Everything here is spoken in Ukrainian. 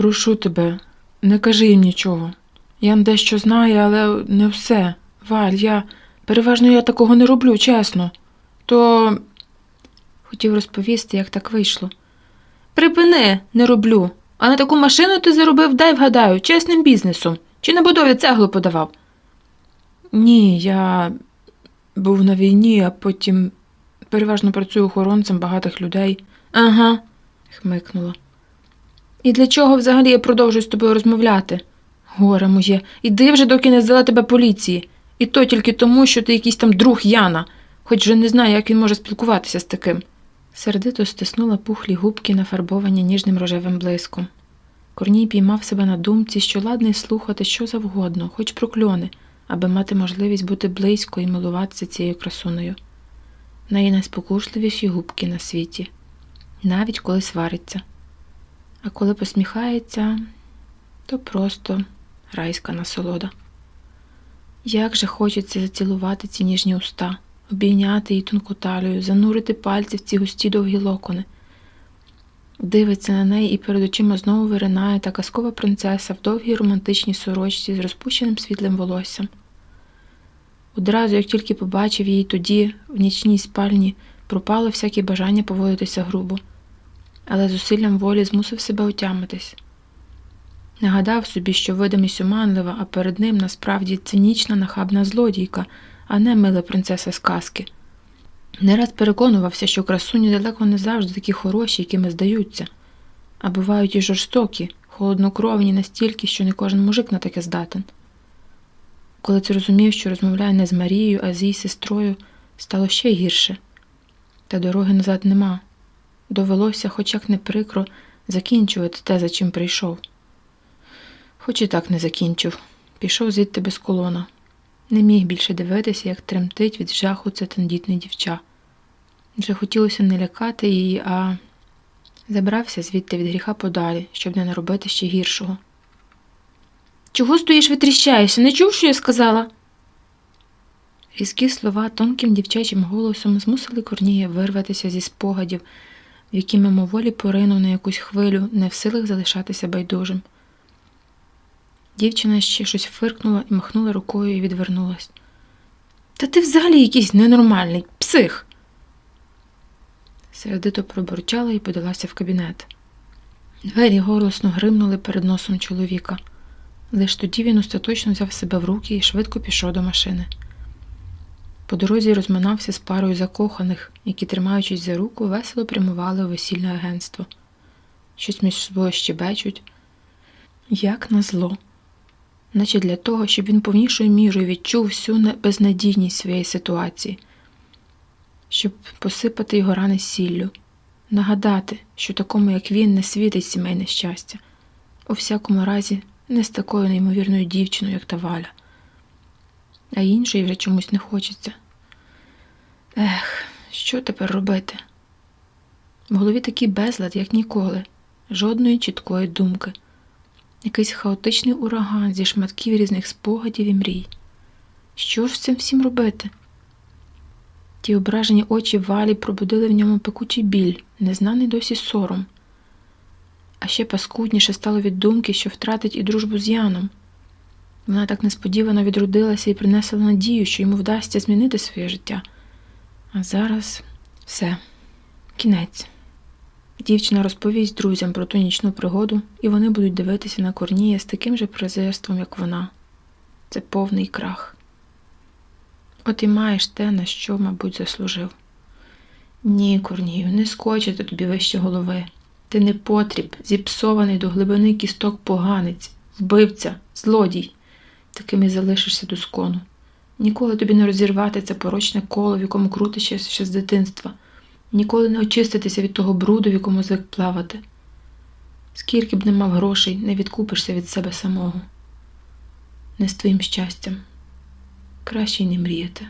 Прошу тебе, не кажи їм нічого. Я дещо знаю, але не все. Валь, я переважно я такого не роблю, чесно. То хотів розповісти, як так вийшло. Припини, не роблю. А на таку машину ти заробив, дай вгадаю, чесним бізнесом. Чи на будові цеглу подавав? Ні, я був на війні, а потім переважно працюю охоронцем багатих людей. Ага, хмикнула. І для чого взагалі я продовжую з тобою розмовляти? Горе моє, іди вже, доки не здала тебе поліції. І то тільки тому, що ти якийсь там друг Яна, хоч вже не знаю, як він може спілкуватися з таким. Сердито стиснула пухлі губки, нафарбовані ніжним рожевим блиском. Корній піймав себе на думці, що ладний слухати що завгодно, хоч прокльони, аби мати можливість бути близько і милуватися цією красуною. Найспокушливіші губки на світі, навіть коли свариться. А коли посміхається, то просто райська насолода. Як же хочеться зацілувати ці ніжні уста, обійняти її тонку талію, занурити пальці в ці густі довгі локони. Дивиться на неї і перед очима знову виринає та казкова принцеса в довгій романтичній сорочці з розпущеним світлим волоссям. Одразу, як тільки побачив її тоді, в нічній спальні, пропало всяке бажання поводитися грубо, але зусиллям волі змусив себе отямитись. Нагадав собі, що видимість оманлива, а перед ним насправді цинічна нахабна злодійка, а не мила принцеса з казки. Не раз переконувався, що красуні далеко не завжди такі хороші, якими здаються, а бувають і жорстокі, холоднокровні настільки, що не кожен мужик на таке здатен. Коли ти розумів, що розмовляє не з Марією, а з її сестрою, стало ще гірше. Та дороги назад нема. Довелося, хоч як не прикро, закінчувати те, за чим прийшов. Хоч і так не закінчив, пішов звідти без колона. Не міг більше дивитися, як тремтить від жаху це тендітне дівча. Вже хотілося не лякати її, а забрався звідти від гріха подалі, щоб не наробити ще гіршого. Чого стоїш витріщаєшся? Не чув, що я сказала? Різкі слова тонким дівчачим голосом змусили Корнія вирватися зі спогадів, які мимоволі поринув на якусь хвилю, не в силах залишатися байдужим. Дівчина ще щось фиркнула і махнула рукою і відвернулась. Та ти взагалі якийсь ненормальний псих. Сердито пробурчала і подалася в кабінет. Двері голосно гримнули перед носом чоловіка. Лиш тоді він остаточно взяв себе в руки і швидко пішов до машини. По дорозі розминався з парою закоханих, які, тримаючись за руку, весело прямували у весільне агентство. Щось між собою щебечуть, як назло наче для того, щоб він повнішою мірою відчув всю безнадійність своєї ситуації, щоб посипати його рани сіллю, нагадати, що такому, як він, не світить сімейне щастя, у всякому разі, не з такою неймовірною дівчиною, як та Валя. А іншої вже чомусь не хочеться. Ех, що тепер робити? В голові такий безлад, як ніколи, жодної чіткої думки якийсь хаотичний ураган зі шматків різних спогадів і мрій. Що ж цим всім робити? Ті ображені очі валі пробудили в ньому пекучий біль, незнаний досі сором. А ще паскудніше стало від думки, що втратить і дружбу з Яном. Вона так несподівано відродилася і принесла надію, що йому вдасться змінити своє життя. А зараз все, кінець. Дівчина розповість друзям про ту нічну пригоду, і вони будуть дивитися на Корнія з таким же презирством, як вона. Це повний крах. От і маєш те, на що, мабуть, заслужив. Ні, Корнію, не скочити тобі вище голови. Ти не потріб, зіпсований до глибини кісток поганець, вбивця, злодій. Таким і залишишся до скону. Ніколи тобі не розірвати це порочне коло, в якому крутишся ще з дитинства. Ніколи не очиститися від того бруду, в якому звик плавати. Скільки б не мав грошей, не відкупишся від себе самого. Не з твоїм щастям. Краще й не мріяти.